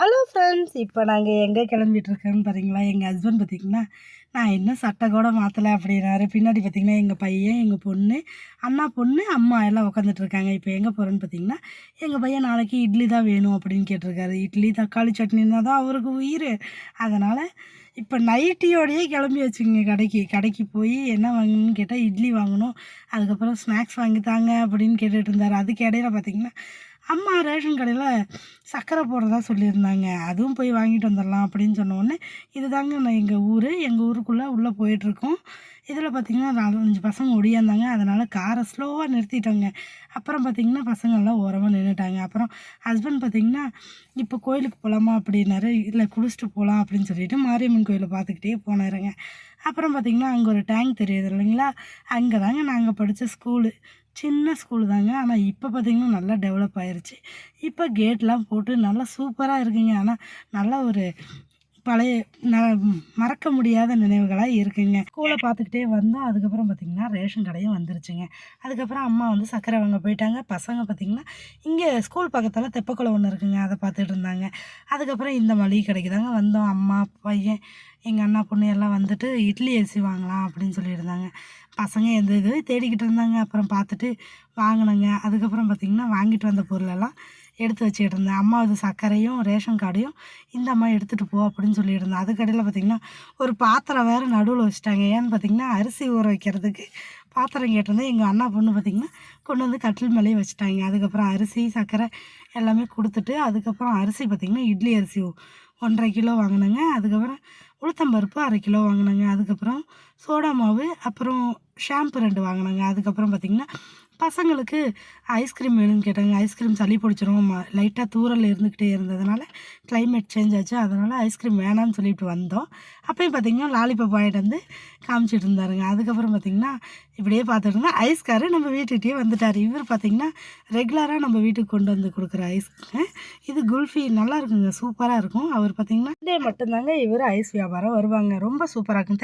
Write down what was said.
Hello friends இப்போ நாங்கள் எங்கே கிளம்பிட்டு இருக்கோன்னு பாருங்களா எங்கள் ஹஸ்பண்ட் பார்த்திங்கன்னா நான் இன்னும் சட்டை கூட மாற்றலை அப்படின்னாரு. பின்னாடி பார்த்திங்கன்னா எங்கள் பையன் எங்கள் பொண்ணு அண்ணா பொண்ணு அம்மா எல்லாம் உட்காந்துட்டு இருக்காங்க இப்போ எங்கே போகிறோன்னு பார்த்திங்கன்னா எங்கள் பையன் நாளைக்கு இட்லி தான் வேணும் அப்படின்னு கேட்டிருக்காரு. இட்லி தக்காளி சட்னின்னா தான் அவருக்கு உயிர். அதனால் இப்போ நைட்டியோடையே கிளம்பி வச்சுங்க கடைக்கு கடைக்கு போய் என்ன வாங்கணும்னு கேட்டால் இட்லி வாங்கணும். அதுக்கப்புறம் ஸ்நாக்ஸ் வாங்கி தாங்க அப்படின்னு கேட்டுட்டு இருந்தார். அதுக்கு இடையில பார்த்திங்கன்னா அம்மா ரேஷன் கடையில் சர்க்கரை போடுறதா சொல்லியிருந்தாங்க. அதுவும் போய் வாங்கிட்டு வந்துடலாம் அப்படின்னு சொன்னோடனே இது இதுதாங்க நான் எங்கள் ஊர் எங்கள் ஊருக்குள்ளே உள்ளே போயிட்டுருக்கோம். இதில் பார்த்திங்கன்னா நாலஞ்சு பசங்க ஒடியாந்தாங்க. அதனால் காரை ஸ்லோவாக நிறுத்திட்டாங்க. அப்புறம் பார்த்திங்கன்னா பசங்கள்லாம் ஓரமாக நின்றுட்டாங்க அப்புறம் ஹஸ்பண்ட் பார்த்திங்கன்னா இப்போ கோயிலுக்கு போகலாமா அப்படின்னாரு. இல்லை குளிச்சுட்டு போகலாம் அப்படின்னு சொல்லிட்டு மாரியம்மன் கோயிலை பார்த்துக்கிட்டே போனாருங்க. அப்புறம் பார்த்திங்கன்னா அங்கே ஒரு டேங்க் தெரியுது இல்லைங்களா? அங்கே தாங்க நாங்கள் படித்த ஸ்கூலு சின்ன ஸ்கூல் தாங்க. ஆனால் இப்போ பார்த்திங்கன்னா நல்லா டெவலப் ஆயிடுச்சு இப்போ கேட்லாம் போட்டு நல்லா சூப்பராக இருக்குங்க. ஆனால் நல்லா ஒரு பழைய ந மறக்க முடியாத நினைவுகளாக இருக்குங்க. ஸ்கூலை பார்த்துக்கிட்டே வந்தோம் அதுக்கப்புறம் பார்த்திங்கன்னா ரேஷன் கடையும் வந்துருச்சுங்க. அதுக்கப்புறம் அம்மா வந்து சர்க்கரை வாங்க போயிட்டாங்க. பசங்க பார்த்திங்கன்னா இங்கே ஸ்கூல் பக்கத்தில் தெப்பக்குளம் ஒன்று இருக்குங்க. அதை பார்த்துட்டு இருந்தாங்க. அதுக்கப்புறம் இந்த மளிகை கடைக்கு தாங்க வந்தோம். அம்மா பையன் எங்கள் அண்ணா பொண்ணு எல்லாம் வந்துட்டு இட்லி அரிசி வாங்கலாம் அப்படின்னு சொல்லியிருந்தாங்க. பசங்க எந்த இது தேடிக்கிட்டு இருந்தாங்க. அப்புறம் பார்த்துட்டு வாங்கினேங்க. அதுக்கப்புறம் பார்த்திங்கன்னா வாங்கிட்டு வந்த பொருளெல்லாம் எடுத்து வச்சுக்கிட்டு இருந்தேன். அம்மா இது சர்க்கரையும் ரேஷன் கார்டையும் இந்த அம்மா எடுத்துகிட்டு போ அப்படின்னு சொல்லியிருந்தேன். அதுக்கடையில் பார்த்திங்கன்னா ஒரு பாத்திரம் வேறு நடுவில் வச்சுட்டாங்க. ஏன்னு பார்த்திங்கன்னா அரிசி ஊற வைக்கிறதுக்கு பாத்திரம் கேட்டிருந்தேன். எங்கள் அண்ணா பொண்ணு பார்த்திங்கன்னா கொண்டு வந்து கட்டில் மேலேயே வச்சுட்டாங்க. அதுக்கப்புறம் அரிசி சர்க்கரை எல்லாமே கொடுத்துட்டு அதுக்கப்புறம் அரிசி பார்த்திங்கன்னா இட்லி அரிசி ஒன்றரை கிலோ வாங்கினேங்க. அதுக்கப்புறம் உளுத்தம்பருப்பு அரை கிலோ வாங்கினேங்க. அதுக்கப்புறம் சோடா மாவு அப்புறம் ஷாம்பு ரெண்டு வாங்கினேங்க. அதுக்கப்புறம் பார்த்திங்கன்னா பசங்களுக்கு ஐஸ்கிரீம் வேணும்னு கேட்டாங்க. ஐஸ்கிரீம் சளி பிடிச்சிரும். லைட்டாக தூரல் இருந்துக்கிட்டே இருந்ததுனால கிளைமேட் சேஞ்ச் ஆச்சு. அதனால் ஐஸ்கிரீம் வேணாம்னு சொல்லிட்டு வந்தோம். அப்பயும் பார்த்திங்கன்னா லாலிபாப் வாங்கிட்டு வந்து காமிச்சிட்டு இருந்தாருங்க. அதுக்கப்புறம் பார்த்திங்கன்னா இப்படியே பார்த்துட்டு இருந்தால் ஐஸ்காரு நம்ம வீட்டுக்கிட்டே வந்துட்டார். இவர் பார்த்திங்கன்னா ரெகுலராக நம்ம வீட்டுக்கு கொண்டு வந்து கொடுக்குற ஐஸ் இது குல்ஃபி நல்லா இருக்குங்க. சூப்பராக இருக்கும். அவர் பார்த்திங்கன்னா டே மட்டும்தாங்க இவர் ஐஸ் வியாபாரம் வருவாங்க. ரொம்ப சூப்பராக இருக்கும்.